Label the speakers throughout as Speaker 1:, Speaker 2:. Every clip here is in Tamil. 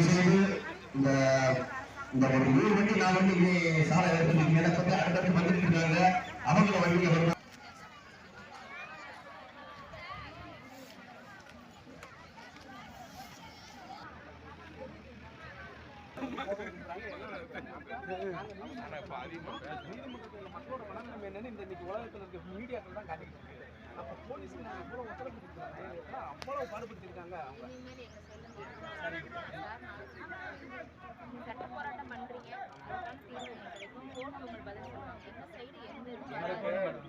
Speaker 1: தயவு இந்த இந்த ஒரு மூணு மணிக்கு நாலு மணிக்கு சாலை எடுத்துருக்கீங்க பத்தி அடுத்தடுத்து வந்துட்டு இருக்காங்க
Speaker 2: மக்களோட மனநிலைமை என்னன்னு இந்த இன்னைக்கு உலகத்தில் இருக்க மீடியாக்கள் தான் காட்டிக்கிட்டு இருக்கு. அப்போ போலீஸ் நாங்கள் எவ்வளோ ஒத்துழைப்பு கொடுக்குறாங்க அவ்வளோ பாடுபடுத்திருக்காங்க அவங்க.
Speaker 3: சட்ட போராட்டம்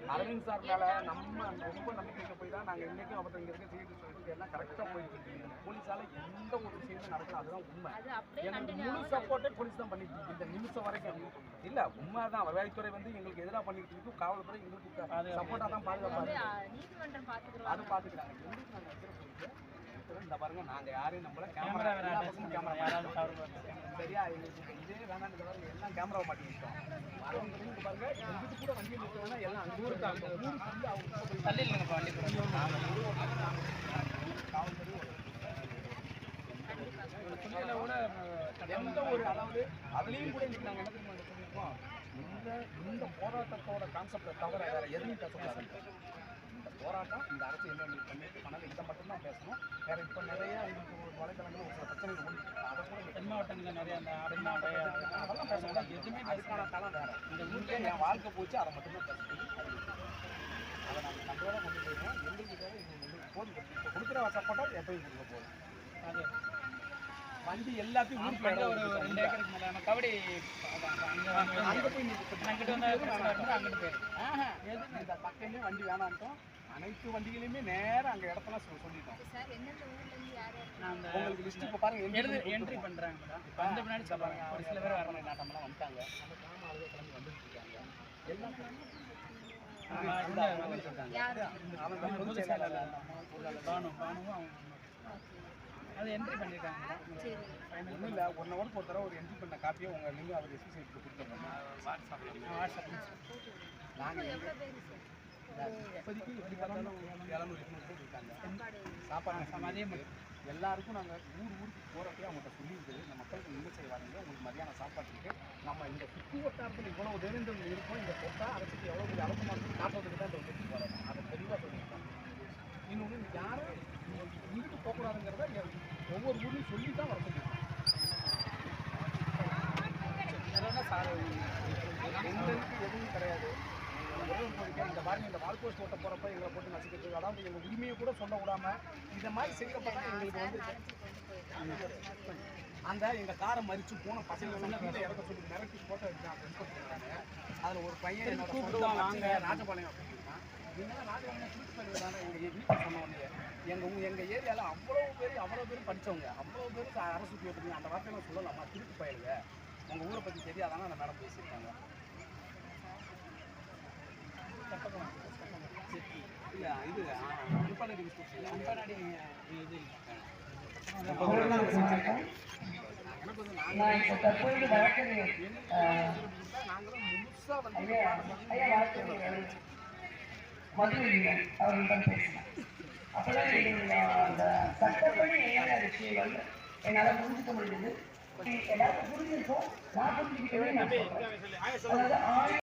Speaker 2: அரவிந்த் சார் மேல நம்ம ரொம்ப நம்பிக்கைக்கு போய் தான் நாங்கள் இன்னைக்கும் அவர்கிட்ட இங்கே இருக்க சிகிச்சை எல்லாம் கரெக்டாக போயிட்டு இருக்கு. போலீஸால எந்த ஒரு விஷயமும் நடக்கல. அதுதான் உண்மை. எனக்கு முழு சப்போர்ட்டே போலீஸ் தான் பண்ணிட்டு இருக்கு. இந்த நிமிஷம் வரைக்கும் இல்ல உண்மை தான் வருவாய்த்துறை வந்து எங்களுக்கு எதிராக பண்ணிட்டு இருக்கு. காவல்துறை எங்களுக்கு சப்போர்ட்டாக தான் பாதுகாப்பாங்க அது
Speaker 3: பாத்துக்கிறோம்
Speaker 2: பாத்துக்கிறாங்க. எங்களுக்கு நாங்க இந்த பாருங்க நாங்க யாரையும் நம்மள கேமரா கேமரா சரியா? எங்களுக்கு இதே வேணாம் எல்லாம் கேமரா மாட்டிக்கிட்டோம் வரவங்க இங்க பாருங்க எங்களுக்கு கூட வண்டி எல்லாம் அங்க ஊருக்கு அங்க அவங்க தள்ளி இல்லைங்க வண்டி காவல்துறை எந்த ஒரு அதாவது அதுலயும் கூட இன்னைக்கு என்ன தெரியுமா சொல்லியிருக்கோம் இந்த இந்த போராட்டத்தோட கான்செப்டை தவிர வேற எதுவும் பேசக்கூடாது இந்த போராட்டம் இந்த அரசு என்ன பண்ணிட்டு பண்ணல இதை மட்டும்தான் பேசணும் வேற இப்போ நிறைய உங்களுக்கு ஒரு வலைத்தளங்கள் ஒரு சில பிரச்சனைகள் ஓடிட்டு அதை கூட தென் மாவட்டங்களில் நிறைய அந்த அதெல்லாம் பேசணும் எதுவுமே அதுக்கான தளம் வேற இந்த ஊரில் என் வாழ்க்கை போச்சு அதை மட்டும்தான் பேசணும் அதை நாங்கள் நம்மளோட கொண்டு போயிடுவோம் எங்களுக்கு தேவை எங்களுக்கு போதும் இப்போ கொடுக்குற சப்போர்ட்டாக எப்பயும் கொடுக்க போதும் அது வண்டி எல்லாத்தையும் ஒரு ரெண்டு ஏக்கருக்கு அப்படி அங்கே போய் அங்கிட்டு வந்து அங்கிட்டு போயிரு இந்த பக்கமே வண்டி வேணான்ட்டோம் அனைத்து வண்டிகளையுமே நேரம் அங்கே இடத்துல சொ- சொல்லிட்டோம் உங்களுக்கு லிஸ்ட் இப்போ பாருங்க எழுது என்ட்ரி பண்ணுறாங்க இப்போ அந்த பின்னாடி சொல்லுவாங்க ஒரு சில பேர் வரணும் நாட்டம்லாம் வந்துட்டாங்க அந்த கிராம ஆளுக கிளம்பி வந்துட்டு இருக்காங்க எல்லாம்
Speaker 3: அவன்
Speaker 2: அவங்க பொதுச் செயலாளர் பானு பானுவும் அது என்ட்ரி பண்ணியிருக்காங்க
Speaker 3: சரி.
Speaker 2: ஒன்றும் இல்லை ஒன் ஹவர் ஒரு தடவை ஒரு என்ட்ரி பண்ண காப்பியை உங்கள் லிங்க் அவர் எஸ்பி சைட்டுக்கு கொடுத்துருவோம் வாட்ஸ்அப்பில் வாட்ஸ்அப் நாங்கள் இப்போதைக்கு எப்படி பார்த்தாலும் இரநூறு எட்நூறு இருக்காங்க.
Speaker 3: சாப்பாடு
Speaker 2: அதே மாதிரி. எல்லாருக்கும் நாங்கள் ஊர் ஊருக்கு போகிறப்பே அவங்கள்ட்ட சொல்லியிருக்குது இந்த மக்களுக்கு இந்த செய்வாங்க உங்களுக்கு மதியான சாப்பாட்டுக்கு நம்ம இந்த சுற்று வட்டாரத்தில் இவ்வளவு தெரிந்தவங்க இருக்கோம் இந்த கொட்டா அரசுக்கு எவ்வளோ பெரிய அரசு காட்டுறதுக்கு தான் ஒவ்வொரு ஊர்லையும் சொல்லி தான் வர சார் எங்களுக்கு எதுவும் கிடையாது. இந்த பாருங்க இந்த வால் போஸ்ட் ஓட்ட போறப்ப எங்களை போட்டு நசுக்கிறது அதாவது எங்க உரிமையை கூட சொல்ல இந்த மாதிரி எங்களுக்கு வந்து அந்த எங்க காரை மறிச்சு போன பசங்க இறக்க சொல்லி மிரட்டி போட்டோ எடுத்தாங்க அதுல ஒரு பையன் என்னோட ராஜபாளையம். அப்படின்னா இதனால ராஜபாளையம் திருச்சி பள்ளியில் தானே எங்க வீட்டில் சொன்ன உடனே எங்க ஊ- எங்க ஏரியால அவ்வளோ பேர் அவ்வளோ பேர் படிச்சவங்க அவ்வளோ பேருக்கு அரசு உத்தியோகத்துக்கு அந்த வார்த்தையெல்லாம் சொல்லலாமா திருச்சி பயிலுங்க. உங்க ஊரை பத்தி தெரியாதானே அந்த மேடம் பேசியிருக்காங்க. இல்ல இது அன்பானடி அன்பானடி இது நாங்களும் முழுசா வந்து
Speaker 4: மதுரையில் அவர்களிடம் பேசினேன் அப்பதான் அந்த சட்டப்படி என்ன விஷயங்கள் என்னால் புரிஞ்சுக்க முடியுது எல்லாருக்கும் புரிஞ்சிருக்கோம். நான் புரிஞ்சுக்கிட்டவே நான் சொல்றேன். அதாவது ஆண்